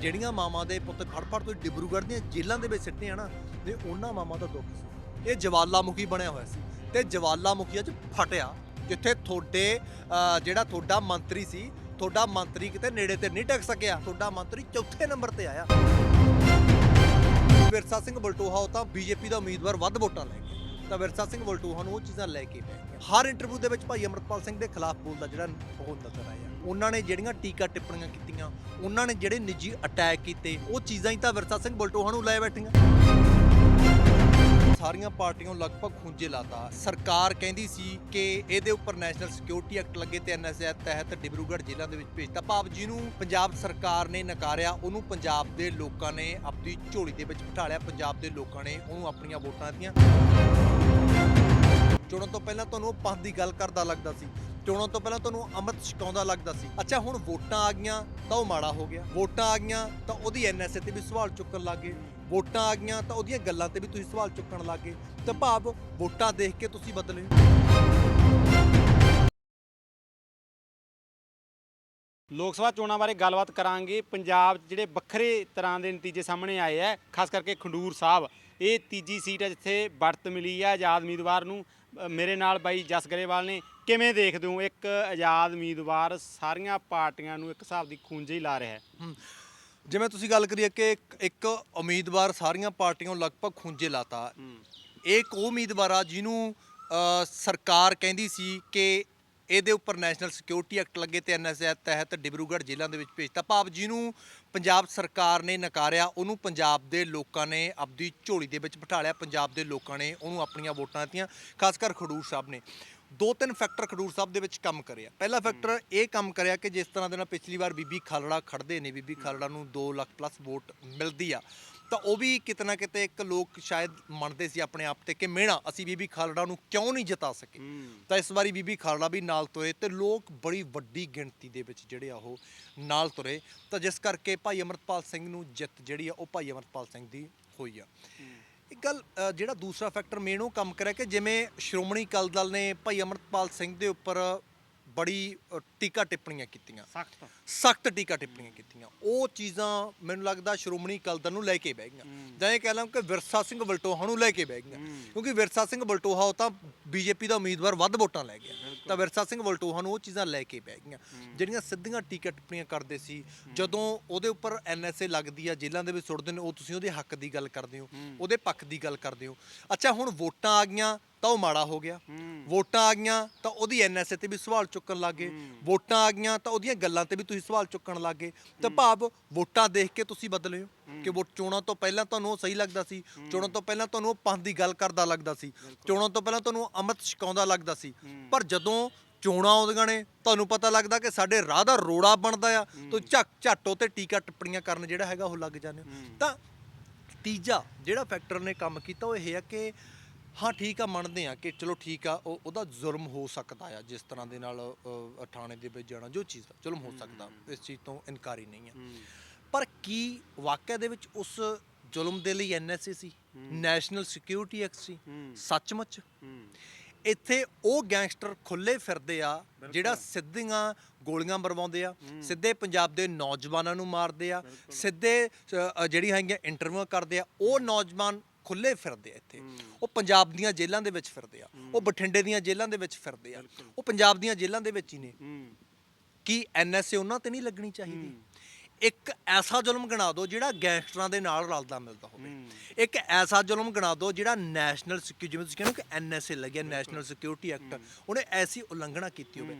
ਜਿਹੜੀਆਂ ਮਾਵਾਂ ਦੇ ਪੁੱਤ ਫੜ ਫੜ ਤੋਂ ਡਿਬਰੂਗੜ੍ਹ ਦੀਆਂ ਜੇਲ੍ਹਾਂ ਦੇ ਵਿੱਚ ਸਿੱਟੇ ਆ ਨਾ, ਤੇ ਉਹਨਾਂ ਮਾਵਾਂ ਦਾ ਦੁੱਖ ਸੀ। ਇਹ ਜਵਾਲਾਮੁਖੀ ਬਣਿਆ ਹੋਇਆ ਸੀ ਤੇ ਜਵਾਲਾਮੁਖੀ ਅੱਜ ਫਟਿਆ, ਜਿੱਥੇ ਤੁਹਾਡੇ ਜਿਹੜਾ ਤੁਹਾਡਾ ਮੰਤਰੀ ਸੀ, ਤੁਹਾਡਾ ਮੰਤਰੀ ਕਿਤੇ ਨੇੜੇ ਤੇ ਨਹੀਂ ਟਿਕ ਸਕਿਆ, ਤੁਹਾਡਾ ਮੰਤਰੀ ਚੌਥੇ ਨੰਬਰ ਤੇ ਆਇਆ। ਵਿਰਸਾ ਸਿੰਘ ਬਲਟੋਹਾ, ਉਹ ਤਾਂ ਬੀਜੇਪੀ ਦਾ ਉਮੀਦਵਾਰ, ਵੱਧ ਵੋਟਾਂ ਲੈ ਗਿਆ ਤਾਂ ਵਿਰਸਾ ਸਿੰਘ ਬਲਟੋਹਾ ਨੂੰ ਉਹ ਚੀਜ਼ਾਂ ਲੈ ਕੇ ਪੈ ਗਈਆਂ। ਹਰ ਇੰਟਰਵਿਊ ਦੇ ਵਿੱਚ ਭਾਈ ਅਮਰਪਾਲ ਸਿੰਘ ਦੇ ਖਿਲਾਫ ਬੋਲਦਾ ਜਿਹੜਾ ਉਹ ਨਜ਼ਰ ਆਇਆ। ਉਹਨਾਂ ਨੇ ਜਿਹੜੀਆਂ ਟੀਕਾ ਟਿੱਪਣੀਆਂ ਕੀਤੀਆਂ, ਉਹਨਾਂ ਨੇ ਜਿਹੜੇ ਨਿੱਜੀ ਅਟੈਕ ਕੀਤੇ, ਉਹ ਚੀਜ਼ਾਂ ਹੀ ਤਾਂ ਵਿਰਸਾ ਸਿੰਘ ਬਲਟੋਹਾ ਨੂੰ ਲੈ ਬੈਠੀਆਂ। ਸਾਰੀਆਂ ਪਾਰਟੀਆਂ ਨੂੰ ਲਗਭਗ ਖੁੰਝੇ ਲਾਤਾ। ਸਰਕਾਰ ਕਹਿੰਦੀ ਸੀ ਕਿ ਇਹਦੇ ਉੱਪਰ ਨੈਸ਼ਨਲ ਸਿਕਿਉਰਿਟੀ ਐਕਟ ਲੱਗੇ ਤੇ ਐਨਐਸਏ ਤਹਿਤ ਡਿਬਰੂਗੜ੍ਹ ਜ਼ਿਲ੍ਹਾ ਦੇ ਵਿੱਚ ਭੇਜਤਾ। ਭਾਵ ਜਿਹਨੂੰ ਪੰਜਾਬ ਸਰਕਾਰ ਨੇ ਨਕਾਰਿਆ, ਉਹਨੂੰ ਪੰਜਾਬ ਦੇ ਲੋਕਾਂ ਨੇ ਆਪਣੀ ਝੋਲੀ ਦੇ ਵਿੱਚ ਬਿਠਾ ਲਿਆ। ਪੰਜਾਬ ਦੇ ਲੋਕਾਂ ਨੇ ਉਹਨੂੰ ਆਪਣੀਆਂ ਵੋਟਾਂ ਦਿੱਤੀਆਂ। ਚੁਣਨ ਤੋਂ ਪਹਿਲਾਂ ਤੁਹਾਨੂੰ ਉਹ ਪੰਥ ਦੀ ਗੱਲ ਕਰਦਾ ਲੱਗਦਾ ਸੀ। ਚੋਣਾਂ ਤੋਂ ਪਹਿਲਾਂ ਤੁਹਾਨੂੰ ਅੰਮ੍ਰਿਤ ਛਕਾਉਂਦਾ ਲੱਗਦਾ ਸੀ। ਅੱਛਾ, ਹੁਣ ਵੋਟਾਂ ਆ ਗਈਆਂ, ਤਾਂ ਉਹ ਮਾੜਾ ਹੋ ਗਿਆ। ਵੋਟਾਂ ਆ ਗਈਆਂ, ਤਾਂ ਉਹਦੀ ਐਨਐਸਏ ਤੇ ਵੀ ਸਵਾਲ ਚੁੱਕਣ ਲੱਗੇ ਵੋਟਾਂ ਆ ਗਈਆਂ, ਤਾਂ ਉਹਦੀਆਂ ਗੱਲਾਂ ਤੇ ਵੀ ਤੁਸੀਂ ਸਵਾਲ ਚੁੱਕਣ ਲੱਗੇ ਤਾਂ ਭਾਵ ਵੋਟਾਂ ਦੇਖ ਕੇ ਤੁਸੀਂ ਬਦਲੇ। ਲੋਕ ਸਭਾ ਚੋਣਾਂ ਬਾਰੇ ਗੱਲਬਾਤ ਕਰਾਂਗੇ। ਪੰਜਾਬ 'ਚ ਜਿਹੜੇ ਵੱਖਰੇ ਤਰ੍ਹਾਂ ਦੇ ਨਤੀਜੇ ਸਾਹਮਣੇ ਆਏ ਆ, ਖਾਸ ਕਰਕੇ ਖੰਡੂਰ ਸਾਹਿਬ। ਇਹ ਤੀਜੀ ਸੀਟ ਹੈ ਜਿੱਥੇ ਬੜਤ ਮਿਲੀ ਹੈ ਆਜ਼ਾਦ ਉਮੀਦਵਾਰ ਨੂੰ। ਮੇਰੇ ਨਾਲ ਬਾਈ ਜਸ ਗਰੇਵਾਲ ਨੇ। ਕਿਵੇਂ ਦੇਖਦੇ ਹੋ ਇੱਕ ਆਜ਼ਾਦ ਉਮੀਦਵਾਰ ਸਾਰੀਆਂ ਪਾਰਟੀਆਂ ਨੂੰ ਇੱਕ ਹਿਸਾਬ ਦੀ ਖੂੰਜੇ ਹੀ ਲਾ ਰਿਹਾ ਹੈ? ਜਿਵੇਂ ਤੁਸੀਂ ਗੱਲ ਕਰੀਏ ਕਿ ਇੱਕ- ਇੱਕ ਉਮੀਦਵਾਰ ਸਾਰੀਆਂ ਪਾਰਟੀਆਂ ਨੂੰ ਲਗਭਗ ਖੁੰਝੇ ਲਾਤਾ। ਇਹ ਇੱਕ ਉਹ ਉਮੀਦਵਾਰ ਆ ਜਿਹਨੂੰ ਅ, ਸਰਕਾਰ ਕਹਿੰਦੀ ਸੀ ਕਿ ਇਹਦੇ ਉੱਪਰ ਨੈਸ਼ਨਲ ਸਿਕਿਉਰਿਟੀ ਐਕਟ ਲੱਗੇ ਤੇ ਐਨਐਸਏ ਤਹਿਤ ਡਿਬਰੂਗੜ੍ਹ ਜ਼ਿਲ੍ਹਾ ਦੇ ਵਿੱਚ ਭੇਜਤਾ। ਭਾਵ ਜਿਹਨੂੰ ਪੰਜਾਬ ਸਰਕਾਰ ਨੇ ਨਕਾਰਿਆ ਉਹਨੂੰ ਪੰਜਾਬ ਦੇ ਲੋਕਾਂ ਨੇ ਆਪਦੀ ਝੋਲੀ ਦੇ ਵਿੱਚ ਬਿਠਾ ਲਿਆ। ਪੰਜਾਬ ਦੇ ਲੋਕਾਂ ਨੇ ਉਹਨੂੰ ਆਪਣੀਆਂ ਵੋਟਾਂ ਦਿੱਤੀਆਂ ਖਾਸ ਕਰ ਖਡੂਰ ਸਾਹਿਬ ਨੇ। ਦੋ ਤਿੰਨ ਫੈਕਟਰ ਖਡੂਰ ਸਾਹਿਬ ਦੇ ਵਿੱਚ ਕੰਮ ਕਰਿਆ। ਪਹਿਲਾ ਫੈਕਟਰ ਇਹ ਕੰਮ ਕਰਿਆ ਕਿ ਜਿਸ ਤਰ੍ਹਾਂ ਦੇ ਨਾਲ ਪਿਛਲੀ ਵਾਰ ਬੀਬੀ ਖਾਲੜਾ ਖੜਦੇ ਨੇ ਬੀਬੀ ਖਾਲੜਾ ਨੂੰ 2 ਲੱਖ ਪਲੱਸ ਵੋਟ ਮਿਲਦੀ ਆ। ਤਾਂ ਉਹ ਵੀ ਕਿਤੇ ਨਾ ਕਿਤੇ ਇੱਕ ਲੋਕ ਸ਼ਾਇਦ ਮੰਨਦੇ ਸੀ ਆਪਣੇ ਆਪ ਤੇ ਕਿ ਮਿਹਣਾ ਅਸੀਂ ਬੀਬੀ ਖਾਲੜਾ ਨੂੰ ਕਿਉਂ ਨਹੀਂ ਜਿਤਾ ਸਕੇ? ਤਾਂ ਇਸ ਵਾਰੀ ਬੀਬੀ ਖਾਲੜਾ ਵੀ ਨਾਲ ਤੁਰੇ ਤੇ ਲੋਕ ਬੜੀ ਵੱਡੀ ਗਿਣਤੀ ਦੇ ਵਿੱਚ ਜਿਹੜੇ ਆ ਉਹ ਨਾਲ ਤੁਰੇ। ਤਾਂ ਜਿਸ ਕਰਕੇ ਭਾਈ ਅਮਰਪਾਲ ਸਿੰਘ ਨੂੰ ਜਿੱਤ ਜਿਹੜੀ ਆ ਉਹ ਭਾਈ ਅਮਰਪਾਲ ਸਿੰਘ ਦੀ ਹੋਈ ਆ। ਇੱਕ ਗੱਲ ਜਿਹੜਾ ਦੂਸਰਾ ਫੈਕਟਰ ਮੇਨ ਉਹ ਕੰਮ ਕਰਿਆ ਕਿ ਜਿਵੇਂ ਸ਼੍ਰੋਮਣੀ ਅਕਾਲੀ ਦਲ ਨੇ ਭਾਈ ਅਮਰਪਾਲ ਸਿੰਘ ਦੇ ਉੱਪਰ ਬੜੀ ਟੀਕਾ ਟਿੱਪਣੀਆਂ ਕੀਤੀਆਂ। ਸਖਤ। ਸਖਤ ਟੀਕਾ ਟਿੱਪਣੀਆਂ ਕੀਤੀਆਂ। ਉਹ ਚੀਜ਼ਾਂ ਮੈਨੂੰ ਲੱਗਦਾ ਸ਼੍ਰੋਮਣੀ ਅਕਾਲੀ ਦਲ ਨੂੰ ਲੈ ਕੇ ਬਹਿ ਗਈਆਂ। ਜਾਂ ਇਹ ਕਹਿ ਲਾਂ ਕਿ ਵਿਰਸਾ ਸਿੰਘ ਬਲਟੋਹਾ ਨੂੰ ਲੈ ਕੇ ਬਹਿ ਗਈਆਂ। ਕਿਉਂਕਿ ਵਿਰਸਾ ਸਿੰਘ ਬਲਟੋਹਾ ਉਹ ਤਾਂ ਬੀਜੇਪੀ ਦਾ ਉਮੀਦਵਾਰ ਵੱਧ ਵੋਟਾਂ ਲੈ ਗਿਆ। ਤਾਂ ਵਿਰਸਾ ਸਿੰਘ ਬਲਟੋਹਾ ਨੂੰ ਉਹ ਚੀਜ਼ਾਂ ਲੈ ਕੇ ਬਹਿ ਗਈਆਂ। ਜਿਹੜੀਆਂ ਸਿੱਧੀਆਂ ਟੀਕਾ ਟਿੱਪਣੀਆਂ ਕਰਦੇ ਸੀ ਜਦੋਂ ਉਹਦੇ ਉੱਪਰ ਐਨਐਸਏ ਲੱਗਦੀ ਆ ਜੇਲ੍ਹਾਂ ਦੇ ਵਿੱਚ ਸੁੱਟਦੇ ਨੇ ਉਹ ਤੁਸੀਂ ਉਹਦੇ ਹੱਕ ਦੀ ਗੱਲ ਕਰਦੇ ਹੋ ਉਹਦੇ ਪੱਖ ਦੀ ਗੱਲ ਕਰਦੇ ਹੋ। ਅੱਛਾ ਹੁਣ ਵੋਟਾਂ ਆ ਗਈਆਂ ਤਾਂ ਉਹ ਮਾੜਾ ਹੋ ਗਿਆ। ਵੋਟਾਂ ਆ ਗਈਆਂ ਤਾਂ ਉਹਦੀ ਐਨਐਸਏ ਤੇ ਵੀ ਸਵਾਲ ਚੁੱਕਣ ਲੱਗੇ ਵੋਟਾਂ ਆ ਗਈਆਂ ਤਾਂ ਉਹਦੀਆਂ ਗੱਲਾਂ ਤੇ ਵੀ ਤੁਸੀਂ ਸਵਾਲ ਚੁੱਕਣ ਲੱਗੇ ਤੇ ਭਾਵ ਵੋਟਾਂ ਦੇਖ ਕੇ ਤੁਸੀਂ ਬਦਲੇ ਹੋ ਕਿ ਵੋਟ ਚੋਣਾਂ ਤੋਂ ਪਹਿਲਾਂ ਤੁਹਾਨੂੰ ਉਹ ਸਹੀ ਲੱਗਦਾ ਸੀ ਚੋਣਾਂ ਤੋਂ ਪਹਿਲਾਂ ਤੁਹਾਨੂੰ ਉਹ ਪੰਥ ਦੀ ਗੱਲ ਕਰਦਾ ਲੱਗਦਾ ਸੀ ਚੋਣਾਂ ਤੋਂ ਪਹਿਲਾਂ ਤੁਹਾਨੂੰ ਉਹ ਅੰਮ੍ਰਿਤ ਛਕਾਉਂਦਾ ਲੱਗਦਾ ਸੀ। ਪਰ ਜਦੋਂ ਚੋਣਾਂ ਆਉਂਦੀਆਂ ਨੇ ਤੁਹਾਨੂੰ ਪਤਾ ਲੱਗਦਾ ਕਿ ਸਾਡੇ ਰਾਹ ਦਾ ਰੋੜਾ ਬਣਦਾ ਆ। ਤਾਂ ਝੱਕ ਝਾਟੋ ਤੇ ਟੀਕਾ ਟਿੱਪਣੀਆਂ ਕਰਨ ਜਿਹੜਾ ਹੈਗਾ ਉਹ ਲੱਗ ਜਾਂਦੇ ਤਾਂ ਤੀਜਾ ਜਿਹੜਾ ਫੈਕਟਰ ਨੇ ਕੰਮ ਕੀਤਾ ਉਹ ਇਹ ਹੈ ਕਿ ਹਾਂ ਠੀਕ ਆ ਮੰਨਦੇ ਆ ਕਿ ਚਲੋ ਠੀਕ ਆ ਉਹ ਉਹਦਾ ਜ਼ੁਲਮ ਹੋ ਸਕਦਾ ਆ ਜਿਸ ਤਰ੍ਹਾਂ ਦੇ ਨਾਲ ਅ, ਥਾਣੇ ਦੇ ਵਿੱਚ ਜਾਣਾ ਜੋ ਚੀਜ਼ ਦਾ ਜ਼ੁਲਮ ਹੋ ਸਕਦਾ ਇਸ ਚੀਜ਼ ਤੋਂ ਇਨਕਾਰੀ ਨਹੀਂ ਆ। ਪਰ ਕੀ ਵਾਕਿਆ ਦੇ ਵਿੱਚ ਉਸ ਜ਼ੁਲਮ ਦੇ ਲਈ ਐਨਐਸਏ ਸੀ ਨੈਸ਼ਨਲ ਸਿਕਿਉਰਿਟੀ ਐਕਟ ਸੀ ਸੱਚਮੁੱਚ? ਇੱਥੇ ਉਹ ਗੈਂਗਸਟਰ ਖੁੱਲੇ ਫਿਰਦੇ ਆ ਜਿਹੜਾ ਸਿੱਧੀਆਂ ਗੋਲੀਆਂ ਮਰਵਾਉਂਦੇ ਆ ਸਿੱਧੇ ਪੰਜਾਬ ਦੇ ਨੌਜਵਾਨਾਂ ਨੂੰ ਮਾਰਦੇ ਆ ਸਿੱਧੇ ਅ, ਜਿਹੜੀ ਹੈਗੀਆਂ ਇੰਟਰਵਿਊ ਕਰਦੇ ਆ ਉਹ ਨੌਜਵਾਨ ਖੁੱਲੇ ਫਿਰਦੇ ਆ ਇੱਥੇ। ਉਹ ਪੰਜਾਬ ਦੀਆਂ ਜੇਲ੍ਹਾਂ ਦੇ ਵਿੱਚ ਫਿਰਦੇ ਆ। ਉਹ ਬਠਿੰਡੇ ਦੀਆਂ ਜੇਲ੍ਹਾਂ ਦੇ ਵਿੱਚ ਫਿਰਦੇ ਆ। ਉਹ ਪੰਜਾਬ ਦੀਆਂ ਜੇਲ੍ਹਾਂ ਦੇ ਵਿੱਚ ਹੀ ਨੇ। ਕੀ ਐਨਐਸਏ ਉਹਨਾਂ ਤੇ ਨਹੀਂ ਲੱਗਣੀ ਚਾਹੀਦੀ? ਇੱਕ ਐਸਾ ਜ਼ੁਲਮ ਗਣਾ ਦਿਓ ਜਿਹੜਾ ਗੈਂਗਸਟਰਾਂ ਦੇ ਨਾਲ ਰਲਦਾ ਮਿਲਦਾ ਹੋਵੇ। ਇੱਕ ਐਸਾ ਜ਼ੁਲਮ ਗਣਾ ਦਿਓ ਜਿਹੜਾ ਨੈਸ਼ਨਲ ਸਿਕਿਉਰਿਟੀ ਜਿਵੇਂ ਤੁਸੀਂ ਕਹਿੰਦੇ ਕਿ ਐਨਐਸਏ ਲੱਗਿਆ ਨੈਸ਼ਨਲ ਸਿਕਿਉਰਿਟੀ ਐਕਟ ਉਹਨੇ ਐਸੀ ਉਲੰਘਣਾ ਕੀਤੀ ਹੋਵੇ।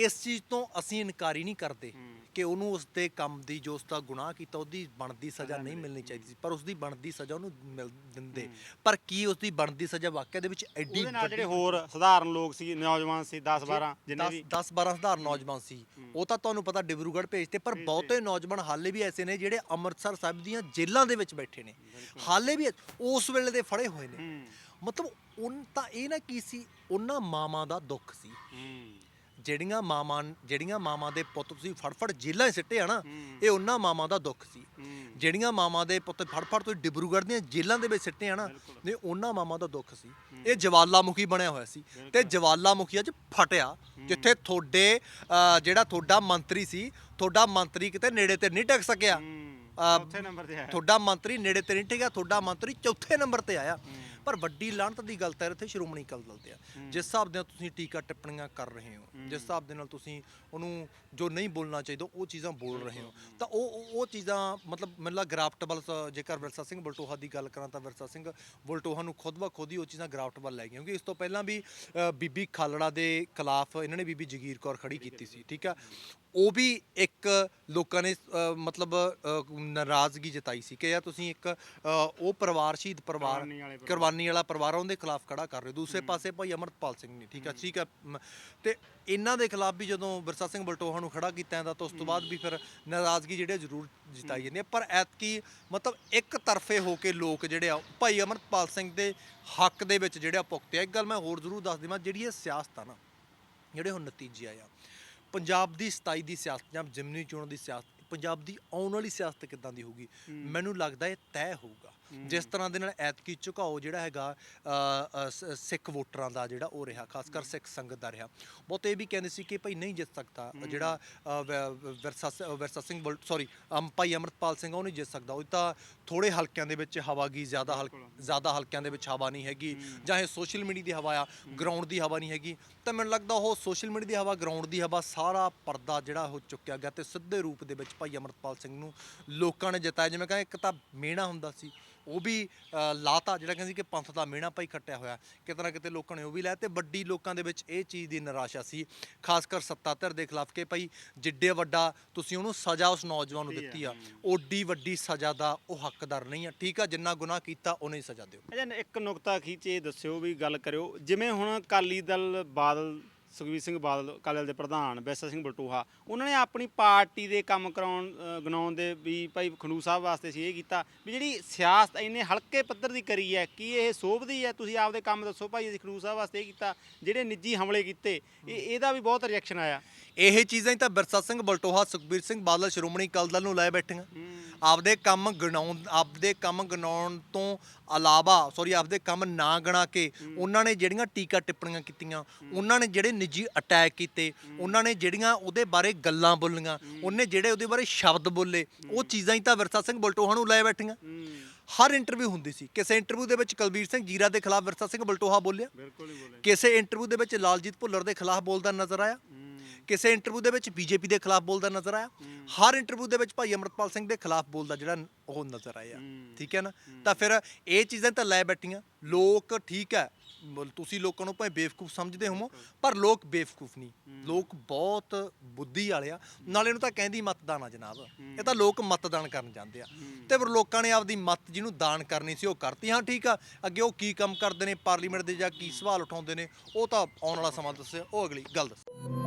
ਇਸ ਚੀਜ਼ ਤੋਂ ਅਸੀਂ ਇਨਕਾਰੀ ਨਹੀਂ ਕਰਦੇ ਕਿ ਉਹਨੂੰ ਉਸ ਦੇ ਕੰਮ ਦੀ ਜੋ ਉਸ ਦਾ ਗੁਨਾਹ ਕੀਤਾ ਉਹਦੀ ਬਣਦੀ ਸਜ਼ਾ ਨਹੀਂ ਮਿਲਣੀ ਚਾਹੀਦੀ ਸੀ। ਪਰ ਉਸ ਦੀ ਬਣਦੀ ਸਜ਼ਾ ਉਹਨੂੰ ਮਿਲ ਦਿੰਦੇ। ਪਰ ਕੀ ਉਸ ਦੀ ਬਣਦੀ ਸਜ਼ਾ ਵਾਕਿਆ ਦੇ ਵਿੱਚ ਐਡੀ ਉਹਦੇ ਨਾਲ ਜਿਹੜੇ ਹੋਰ ਸਧਾਰਨ ਲੋਕ ਸੀ ਨੌਜਵਾਨ ਸੀ 10 12 ਜਿੰਨੇ ਵੀ 10 12 ਹਜ਼ਾਰ ਨੌਜਵਾਨ ਸੀ ਉਹ ਤਾਂ ਤੁਹਾਨੂੰ ਪਤਾ ਡਿਬਰੂਗੜ੍ਹ ਭੇਜਤੇ ਪਰ ਬਹੁਤੇ ਨੌਜਵਾਨ ਹਾਲੇ ਵੀ ਐਸੇ ਨੇ ਜਿਹੜੇ ਅੰਮ੍ਰਿਤਸਰ ਸਾਹਿਬ ਦੀਆਂ ਜੇਲ੍ਹਾਂ ਦੇ ਵਿੱਚ ਬੈਠੇ ਨੇ। ਹਾਲੇ ਵੀ ਉਸ ਵੇਲੇ ਦੇ ਫੜੇ ਹੋਏ ਨੇ। ਮਤਲਬ ਉਨ ਤਾਂ ਇਹ ਨਾ ਕੀ ਸੀ ਉਹਨਾਂ ਮਾਵਾਂ ਦਾ ਦੁੱਖ ਸੀ। ਜਿਹੜੀਆਂ ਮਾਵਾਂ ਜਿਹੜੀਆਂ ਮਾਵਾਂ ਦੇ ਪੁੱਤ ਤੁਸੀਂ ਫੜ ਫੜ ਜੇਲ੍ਹਾਂ 'ਚ ਸਿੱਟੇ ਆ ਨਾ ਇਹ ਉਹਨਾਂ ਮਾਵਾਂ ਦਾ ਦੁੱਖ ਸੀ। ਜਿਹੜੀਆਂ ਮਾਵਾਂ ਦੇ ਪੁੱਤ ਫੜ ਫੜ ਤੁਸੀਂ ਡਿਬਰੂਗੜ੍ਹ ਦੀਆਂ ਜੇਲ੍ਹਾਂ ਦੇ ਵਿੱਚ ਸਿੱਟੇ ਆ ਨਾ ਇਹ ਉਹਨਾਂ ਮਾਵਾਂ ਦਾ ਦੁੱਖ ਸੀ। ਇਹ ਜਵਾਲਾਮੁਖੀ ਬਣਿਆ ਹੋਇਆ ਸੀ ਤੇ ਜਵਾਲਾਮੁਖੀ ਅੱਜ ਫਟਿਆ ਜਿੱਥੇ ਤੁਹਾਡੇ ਜਿਹੜਾ ਤੁਹਾਡਾ ਮੰਤਰੀ ਸੀ ਤੁਹਾਡਾ ਮੰਤਰੀ ਕਿਤੇ ਨੇੜੇ ਤੇ ਨਹੀਂ ਟਿਕ ਸਕਿਆ। ਚੌਥੇ ਨੰਬਰ ਤੇ ਹੈ ਤੁਹਾਡਾ ਮੰਤਰੀ ਨੇੜੇ ਤੇ ਨਹੀਂ ਟਿਕਿਆ ਤੁਹਾਡਾ ਮੰਤਰੀ ਚੌਥੇ ਨੰਬਰ ਤੇ ਆਇਆ। ਪਰ ਵੱਡੀ ਲਾਹਨਤ ਦੀ ਗੱਲ ਤਾਂ ਇੱਥੇ ਸ਼੍ਰੋਮਣੀ ਅਕਾਲੀ ਦਲ ਤੇ ਆ। ਜਿਸ ਹਿਸਾਬ ਦੇ ਨਾਲ ਤੁਸੀਂ ਟੀਕਾ ਟਿੱਪਣੀਆਂ ਕਰ ਰਹੇ ਹੋ ਜਿਸ ਹਿਸਾਬ ਦੇ ਨਾਲ ਤੁਸੀਂ ਉਹਨੂੰ ਜੋ ਨਹੀਂ ਬੋਲਣਾ ਚਾਹੀਦਾ ਉਹ ਚੀਜ਼ਾਂ ਬੋਲ ਰਹੇ ਹੋ। ਤਾਂ ਉਹ ਉਹ- ਚੀਜ਼ਾਂ ਮਤਲਬ ਮੈਨੂੰ ਲੱਗ ਗ੍ਰਾਫਟੇਬਲ ਜੇਕਰ ਵਿਰਸਾ ਸਿੰਘ ਬਲਟੋਹਾ ਦੀ ਗੱਲ ਕਰਾਂ ਤਾਂ ਵਿਰਸਾ ਸਿੰਘ ਬਲਟੋਹਾ ਨੂੰ ਖੁਦ ਬ ਖੁਦ ਹੀ ਉਹ ਚੀਜ਼ਾਂ ਗ੍ਰਾਫਟੇਬਲ ਲੈ ਗਈਆਂ ਕਿਉਂਕਿ ਇਸ ਤੋਂ ਪਹਿਲਾਂ ਵੀ ਬੀਬੀ ਖਾਲੜਾ ਦੇ ਖਿਲਾਫ ਇਹਨਾਂ ਨੇ ਬੀਬੀ ਜਗੀਰ ਕੌਰ ਖੜੀ ਕੀਤੀ ਸੀ ਠੀਕ ਆ? ਉਹ ਵੀ ਇੱਕ ਲੋਕਾਂ ਨੇ ਮਤਲਬ ਨਾਰਾਜ਼ਗੀ ਜਤਾਈ ਸੀ ਕਿ ਯਾਰ ਤੁਸੀਂ ਇੱਕ ਉਹ ਪਰਿਵਾਰ ਸ਼ਹੀਦ ਪਰਿਵਾਰ। ਕੁਰਬਾਨੀ ਕੁਰਬਾਨੀ ਵਾਲਾ ਪਰਿਵਾਰ ਆ, ਉਹਦੇ ਖਿਲਾਫ ਖੜਾ ਕਰ ਰਹੇ ਹੋ। ਦੂਸਰੇ ਪਾਸੇ ਭਾਈ ਅਮਰਪਾਲ ਸਿੰਘ ਨੇ ਠੀਕ ਆ ਠੀਕ ਆ ਮ- ਤੇ ਇਹਨਾਂ ਦੇ ਖਿਲਾਫ ਵੀ ਜਦੋਂ ਵਿਰਸਾ ਸਿੰਘ ਬਲਟੋਹਾ ਨੂੰ ਖੜਾ ਕੀਤਾ ਜਾਂਦਾ ਤਾਂ ਉਸ ਤੋਂ ਬਾਅਦ ਵੀ ਫਿਰ ਨਾਰਾਜ਼ਗੀ ਜਿਹੜੇ ਆ ਜ਼ਰੂਰ ਜਤਾਈ ਜਾਂਦੀ ਹੈ ਪਰ ਐਤਕੀ ਮਤਲਬ ਇੱਕ ਤਰਫੇ ਹੋ ਕੇ ਲੋਕ ਜਿਹੜੇ ਆ ਭਾਈ ਅਮਰਪਾਲ ਸਿੰਘ ਦੇ ਹੱਕ ਦੇ ਵਿੱਚ ਜਿਹੜੇ ਆ ਪੁਖਤੇ ਆ। ਇੱਕ ਗੱਲ ਮੈਂ ਹੋਰ ਜ਼ਰੂਰ ਦੱਸ ਦੇਵਾਂ ਜਿਹੜੀ ਇਹ ਸਿਆਸਤ ਆ ਨਾ ਜਿਹੜੇ ਹੁਣ ਨਤੀਜੇ ਆ ਪੰਜਾਬ ਦੀ 27 ਦੀ ਸਿਆਸਤ ਜਾਂ ਜ਼ਿਮਨੀ ਚੋਣ ਦੀ ਸਿਆਸਤ ਪੰਜਾਬ ਦੀ ਆਉਣ ਵਾਲੀ ਸਿਆਸਤ ਕਿੱਦਾਂ ਦੀ ਹੋਊਗੀ? ਮੈਨੂੰ ਲੱਗਦਾ ਇਹ ਤੈਅ ਹੋਊਗਾ। ਜਿਸ ਤਰ੍ਹਾਂ ਦੇ ਨਾਲ ਐਤਕੀ ਝੁਕਾਓ ਜਿਹੜਾ ਹੈਗਾ ਸਿੱਖ ਵੋਟਰਾਂ ਦਾ ਜਿਹੜਾ ਉਹ ਰਿਹਾ ਖਾਸ ਕਰ ਸਿੱਖ ਸੰਗਤ ਦਾ ਰਿਹਾ। ਬਹੁਤ ਇਹ ਵੀ ਕਹਿੰਦੇ ਸੀ ਕਿ ਭਾਈ ਨਹੀਂ ਜਿੱਤ ਸਕਦਾ ਜਿਹੜਾ ਵਿਰਸਾ ਵਿਰਸਾ ਸਿੰਘ ਸੌਰੀ ਭਾਈ ਅਮਰਤਪਾਲ ਸਿੰਘ ਉਹ ਨਹੀਂ ਜਿੱਤ ਸਕਦਾ। ਉਹ ਤਾਂ ਥੋੜੇ ਹਲਕਿਆਂ ਦੇ ਵਿੱਚ ਹਵਾ ਗਈ ਜ਼ਿਆਦਾ ਹਲਕ ਜ਼ਿਆਦਾ ਹਲਕਿਆਂ ਦੇ ਵਿੱਚ ਹਵਾ ਨਹੀਂ ਹੈਗੀ ਜਾਂ ਇਹ ਸੋਸ਼ਲ ਮੀਡੀਆ ਦੀ ਹਵਾ ਆ ਗਰਾਊਂਡ ਦੀ ਹਵਾ ਨਹੀਂ ਹੈਗੀ ਤਾਂ ਮੈਨੂੰ ਲੱਗਦਾ ਉਹ ਸੋਸ਼ਲ ਮੀਡੀਆ ਦੀ ਹਵਾ ਗਰਾਊਂਡ ਦੀ ਹਵਾ ਸਾਰਾ ਪਰਦਾ ਜਿਹੜਾ ਉਹ ਚੁੱਕਿਆ ਗਿਆ ਤੇ ਸਿੱਧੇ ਰੂਪ ਦੇ ਵਿੱਚ ਭਾਈ ਅਮਰਤਪਾਲ ਸਿੰਘ ਨੂੰ ਲੋਕਾਂ ਨੇ ਜਿਤਾਇਆ। ਜਿਵੇਂ ਕਹਿੰਦੇ ਇੱਕ ਤਾਂ ਮਿਹਣਾ ਹੁੰਦਾ ਸੀ ਉਹ ਵੀ ਲਾਤਾ ਜਿਹੜਾ ਕਹਿੰਦੇ ਕਿ ਪੰਥ ਦਾ ਮਿਹਣਾ ਭਾਈ ਖੱਟਿਆ ਹੋਇਆ। ਕਿਤੇ ਨਾ ਕਿਤੇ ਲੋਕਾਂ ਨੇ ਉਹ ਵੀ ਲਾਇਆ ਤੇ ਵੱਡੀ ਲੋਕਾਂ ਦੇ ਵਿੱਚ ਇਹ ਚੀਜ਼ ਦੀ ਨਿਰਾਸ਼ਾ ਸੀ। ਖਾਸ ਕਰ ਸੱਤਾ ਧਿਰ ਦੇ ਖਿਲਾਫ ਕਿ ਭਾਈ ਜਿੱਡੇ ਵੱਡਾ ਤੁਸੀਂ ਉਹਨੂੰ ਸਜ਼ਾ ਉਸ ਨੌਜਵਾਨ ਨੂੰ ਦਿੱਤੀ ਆ। ਓਡੀ ਵੱਡੀ ਸਜ਼ਾ ਦਾ ਉਹ ਹੱਕਦਾਰ ਨਹੀਂ ਆ। ਠੀਕ ਆ ਜਿੰਨਾ ਗੁਨਾਹ ਕੀਤਾ ਉਹਨੇ ਹੀ ਸਜ਼ਾ ਦਿਓ। ਅੱਛਾ ਇੱਕ ਨੁਕਤਾ ਖੀਚੇ ਦੱਸਿਓ ਵੀ ਗੱਲ ਕਰਿਓ। ਜਿਵੇਂ ਹੁਣ ਅਕਾਲੀ ਦਲ ਬਾਦਲ ਸੁਖਬੀਰ ਸਿੰਘ ਬਾਦਲ ਦਲ ਦੇ ਪ੍ਰਧਾਨ ਬੈਸਾ ਸਿੰਘ ਬਲਟੋਹਾ ਉਹਨਾਂ ਨੇ ਆਪਣੀ ਪਾਰਟੀ ਦੇ ਕੰਮ ਕਰਾਉਣ ਅ, ਗਣਾਉਣ ਦੇ ਵੀ ਭਾਈ ਖੰਡੂਰ ਸਾਹਿਬ ਵਾਸਤੇ ਸੀ ਇਹ ਕੀਤਾ। ਵੀ ਜਿਹੜੀ ਸਿਆਸਤ ਇੰਨੇ ਹਲਕੇ ਪੱਧਰ ਦੀ ਕਰੀ ਹੈ ਕੀ ਇਹ ਸੋਭਦੀ ਹੈ? ਤੁਸੀਂ ਆਪਦੇ ਕੰਮ ਦੱਸੋ ਭਾਈ ਅਸੀਂ ਖੰਡੂਰ ਸਾਹਿਬ ਵਾਸਤੇ ਇਹ ਕੀਤਾ ਜਿਹੜੇ ਨਿੱਜੀ ਹਮਲੇ ਕੀਤੇ ਇਹ ਇਹਦਾ ਵੀ ਬਹੁਤ ਰਿਐਕਸ਼ਨ ਆਇਆ। ਇਹ ਚੀਜ਼ਾਂ ਹੀ ਤਾਂ ਬਿਰਸਾ ਸਿੰਘ ਬਲਟੋਹਾ ਸੁਖਬੀਰ ਸਿੰਘ ਬਾਦਲ ਸ਼੍ਰੋਮਣੀ ਅਕਾਲੀ ਦਲ ਨੂੰ ਲੈ ਬੈਠੀਆਂ। ਆਪਦੇ ਕੰਮ ਗਣਾਉਣ ਆਪਦੇ ਕੰਮ ਗਣਾਉਣ ਤੋਂ ਇਲਾਵਾ ਸੌਰੀ ਆਪਦੇ ਕੰਮ ਨਾ ਗਣਾ ਕੇ ਉਹਨਾਂ ਨੇ ਜਿਹੜੀਆਂ ਟੀਕਾ ਟਿੱਪਣੀਆਂ ਕੀਤੀਆਂ ਉਹਨਾਂ ਨੇ ਜਿਹੜੇ ਨਿੱਜੀ ਅਟੈਕ ਕੀਤੇ ਉਹਨਾਂ ਨੇ ਜਿਹੜੀਆਂ ਉਹਦੇ ਬਾਰੇ ਗੱਲਾਂ ਬੋਲੀਆਂ ਉਹਨੇ ਜਿਹੜੇ ਉਹਦੇ ਬਾਰੇ ਸ਼ਬਦ ਬੋਲੇ ਉਹ ਚੀਜ਼ਾਂ ਹੀ ਤਾਂ ਬਿਰਸਾ ਸਿੰਘ ਬਲਟੋਹਾ ਨੂੰ ਲੈ ਬੈਠੀਆਂ। ਹਰ ਇੰਟਰਵਿਊ ਹੁੰਦੀ ਸੀ। ਕਿਸੇ ਇੰਟਰਵਿਊ ਦੇ ਵਿੱਚ ਕੁਲਬੀਰ ਸਿੰਘ ਜੀਰਾ ਦੇ ਖਿਲਾਫ ਬਿਰਸਾ ਸਿੰਘ ਬਲਟੋਹਾ ਬੋਲਿਆ। ਕਿਸੇ ਇੰਟਰਵਿਊ ਦੇ ਵਿੱਚ ਲਾਲਜੀਤ ਭੁੱਲਰ ਦੇ ਖਿਲਾਫ ਬੋਲਦਾ ਨਜ਼ਰ ਆਇਆ। ਕਿਸੇ ਇੰਟਰਵਿਊ ਦੇ ਵਿੱਚ ਬੀਜੇਪੀ ਦੇ ਖਿਲਾਫ ਬੋਲਦਾ ਨਜ਼ਰ ਆਇਆ। ਹਰ ਇੰਟਰਵਿਊ ਦੇ ਵਿੱਚ ਭਾਈ ਅਮਰਤਪਾਲ ਸਿੰਘ ਦੇ ਖਿਲਾਫ ਬੋਲਦਾ ਜਿਹੜਾ ਉਹ ਨਜ਼ਰ ਆਇਆ। ਠੀਕ ਹੈ ਨਾ? ਤਾਂ ਫਿਰ ਇਹ ਚੀਜ਼ਾਂ ਤਾਂ ਲੈ ਬੈਠੀਆਂ। ਲੋਕ ਠੀਕ ਹੈ ਤੁਸੀਂ ਲੋਕਾਂ ਨੂੰ ਭਾਵੇਂ ਬੇਵਕੂਫ ਸਮਝਦੇ ਹੋਵੋ ਪਰ ਲੋਕ ਬੇਵਕੂਫ ਨਹੀਂ। ਲੋਕ ਬਹੁਤ ਬੁੱਧੀ ਵਾਲੇ ਆ। ਨਾਲੇ ਇਹਨੂੰ ਤਾਂ ਕਹਿੰਦੀ ਮਤਦਾਨ ਆ ਜਨਾਬ। ਇਹ ਤਾਂ ਲੋਕ ਮਤਦਾਨ ਕਰਨ ਜਾਂਦੇ ਆ। ਤੇ ਫਿਰ ਲੋਕਾਂ ਨੇ ਆਪਦੀ ਮਤ ਜਿਹਨੂੰ ਦਾਨ ਕਰਨੀ ਸੀ ਉਹ ਕਰਤੀ। ਹਾਂ ਠੀਕ ਆ। ਅੱਗੇ ਉਹ ਕੀ ਕੰਮ ਕਰਦੇ ਨੇ ਪਾਰਲੀਮੈਂਟ ਦੇ ਜਾਂ ਕੀ ਸਵਾਲ ਉਠਾਉਂਦੇ ਨੇ ਉਹ ਤਾਂ ਆਉਣ ਵਾਲਾ ਸਮਾਂ ਦੱਸੇ ਉਹ ਅਗਲੀ ਗੱਲ ਦੱਸ।